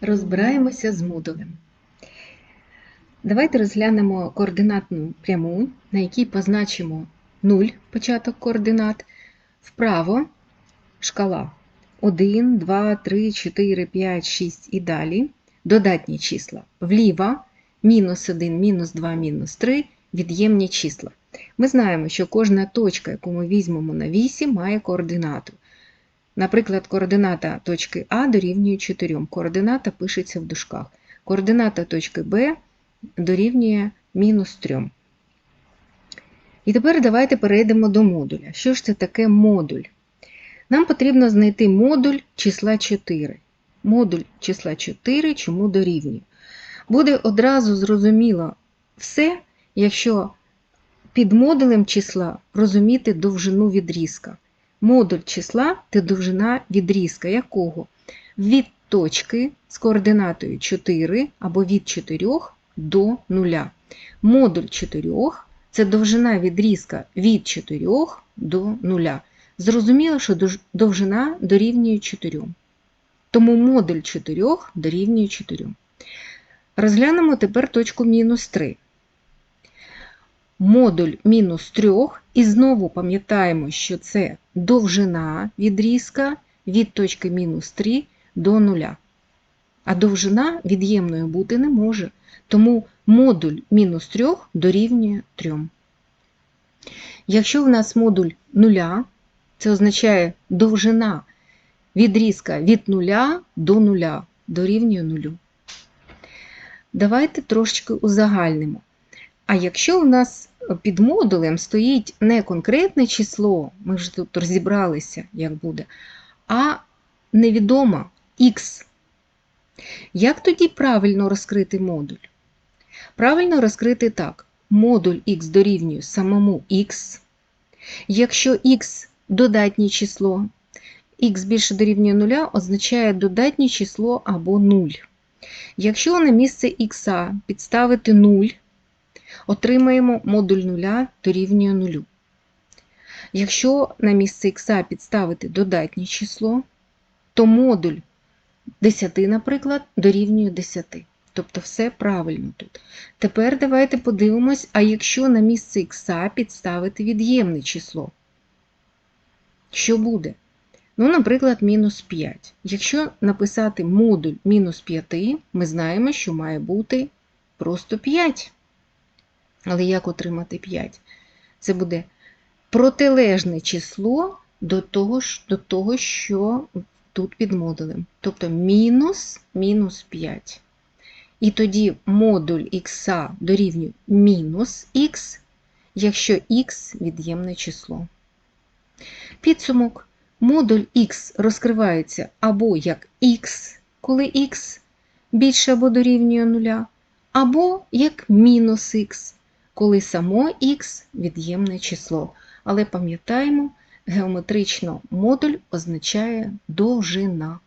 Розбираємося з модулем. Давайте розглянемо координатну пряму, на якій позначимо 0 початок координат. Вправо шкала 1, 2, 3, 4, 5, 6 і далі. Додатні числа. Вліво мінус 1, мінус 2, мінус 3 від'ємні числа. Ми знаємо, що кожна точка, яку ми візьмемо на вісі, має координату. Наприклад, координата точки А дорівнює 4. Координата пишеться в дужках. Координата точки Б дорівнює мінус 3. І тепер давайте перейдемо до модуля. Що ж це таке модуль? Нам потрібно знайти модуль числа 4. Модуль числа 4 чому дорівнює? Буде одразу зрозуміло все, якщо під модулем числа розуміти довжину відрізка. Модуль числа це довжина відрізка якого? Від точки з координатою 4 або від 4 до 0. Модуль 4 це довжина відрізка від 4 до 0. Зрозуміло, що довжина дорівнює 4. Тому модуль 4 дорівнює 4. Розглянемо тепер точку мінус 3 модуль мінус 3, і знову пам'ятаємо, що це довжина відрізка від точки мінус 3 до 0. А довжина від'ємною бути не може. Тому модуль мінус 3 дорівнює 3. Якщо в нас модуль 0, це означає довжина відрізка від 0 до 0 дорівнює 0. Давайте трошечки узагальнимо. А якщо у нас під модулем стоїть не конкретне число, ми вже тут розібралися, як буде, а невідомо х. Як тоді правильно розкрити модуль? Правильно розкрити так: модуль х дорівнює самому х. Якщо х додатнє число, х більше дорівнює 0 означає додатнє число або 0. Якщо на місце х підставити 0, отримаємо модуль нуля дорівнює нулю. Якщо на місце х підставити додатнє число, то модуль 10, наприклад, дорівнює 10. Тобто все правильно тут. Тепер давайте подивимось, а якщо на місце х підставити від'ємне число, що буде? Ну, наприклад, мінус 5. Якщо написати модуль мінус 5, ми знаємо, що має бути просто 5. Але як отримати 5? Це буде протилежне число до того, до того що тут під модулем. Тобто мінус мінус 5. І тоді модуль х дорівнює мінус х, якщо х від'ємне число. Підсумок. Модуль х розкривається або як х, коли х більше або дорівнює 0, або як мінус х, коли само х від'ємне число. Але пам'ятаємо, геометрично модуль означає довжина.